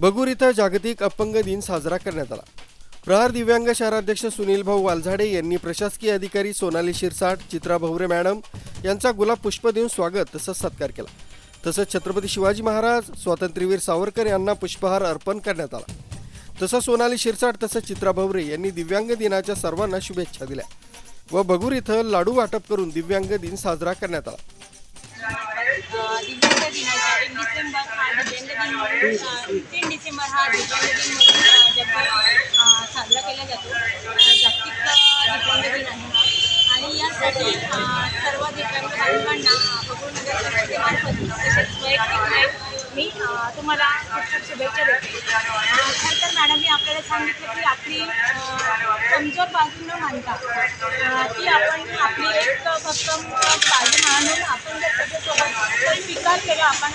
बगूर इथं जागतिक अपंग दिन साजरा करण्यात आला. प्रहार दिव्यांग शहराध्यक्ष सुनील भाऊ वालझाडे यांनी प्रशासकीय अधिकारी सोनाली शिरसाट चित्रा भवरे मॅडम यांचा गुलाब पुष्प देऊन स्वागत तसंच सत्कार केला. तसंच छत्रपती शिवाजी महाराज स्वातंत्र्यवीर सावरकर यांना पुष्पहार अर्पण करण्यात आला. तसंच सोनाली शिरसाट तसंच चित्रा भवरे यांनी दिव्यांग दिनाच्या सर्वांना शुभेच्छा दिल्या व बगूर इथं लाडू वाटप करून दिव्यांग दिन साजरा करण्यात आला. तीन डिसेंबर हा दिव्यांग दिन म्हणून जगभर साजरा केला जातो जागतिक दिव्यांग दिन आहे आणि यासाठी सर्व दिव्यांग बांधवांना बघून नगर तसेच वैयक्तिक मी तुम्हाला खूप खूप शुभेच्छा देते खरं तर मॅडमने आपल्याला सांगितलं की आपली कमजोर बाजू न मानता ती आपण आपली एक फक्त बाजू मानून आपण जर त्याच्यासोबत स्वीकार केला आपण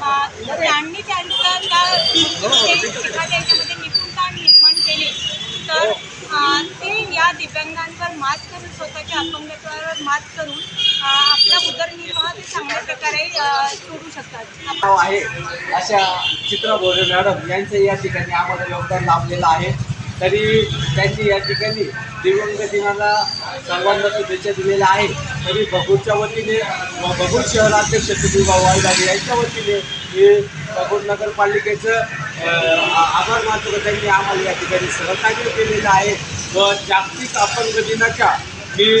त्यांनी त्यांचं त्या एखाद्या याच्यामध्ये निपुणता निर्माण केली. तर ते या दिव्यांगांवर मात करून स्वतःच्या अपंगत्वावर मात करून आपला उदरनिर्वाह ते चांगल्या प्रकारे सोडू शकतात. आहे अशा चित्रबोरे मॅडम यांचं या ठिकाणी आम्हाला योगदान लाभलेलं आहे. तरी त्यांनी या ठिकाणी दिव्यांग दिनाला सर्वांना शुभेच्छा दिलेल्या आहे तरी बघूरच्या वतीने व बगूर शहराध्यक्ष सुधीर भाऊ वायदागे यांच्या वतीने मी बघूर नगरपालिकेचं आभार मानतो त्यांनी आम्हाला या ठिकाणी सहकार्य केलेलं आहे. व जागतिक अपंग दिनाच्या मी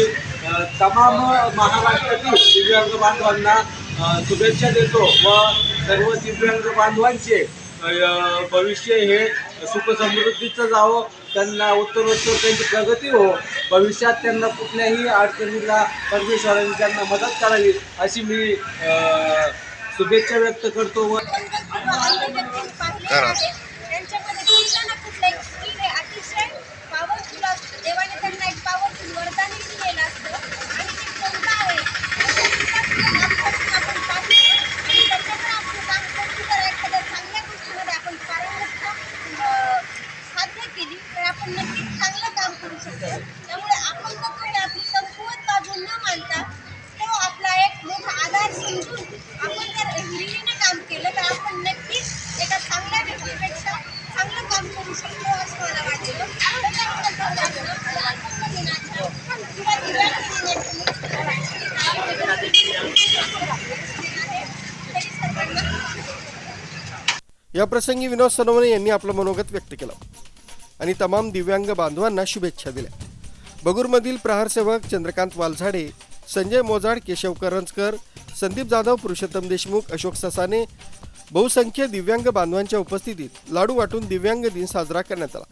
तमाम महाराष्ट्रातील दिव्यांग बांधवांना शुभेच्छा देतो व सर्व दिव्यांग बांधवांचे भविष्य हे सुखसमृद्धीचं जावं त्यांना उत्तरोत्तर त्यांची प्रगती हो. भविष्यात त्यांना कुठल्याही अडचणीला परमेश्वरांनी त्यांना मदत करावी अशी मी शुभेच्छा व्यक्त करतो. व शकतो त्यामुळे आपण आपली कमकुवत बाजू न मानता तो आपला एक मोठा आधार समजून आपण जर हिरिरीने काम केलं तर आपण नक्कीच एका चांगल्या व्यक्तीपेक्षा चांगलं काम करू शकतो असं मला वाटतं. किंवा या प्रसंगी विनोद सनवणे यांनी आपलं मनोगत व्यक्त केलं. आणि तमाम दिव्यांग बांधवांना शुभेच्छा दिल्या. बगूरमधील प्रहारसेवक चंद्रकांत वालझाडे संजय मोजाड केशव करंजकर संदीप जाधव पुरुषोत्तम देशमुख अशोक ससाने बहुसंख्य दिव्यांग बांधवांच्या उपस्थितीत लाडू वाटून दिव्यांग दिन साजरा करण्यात आला.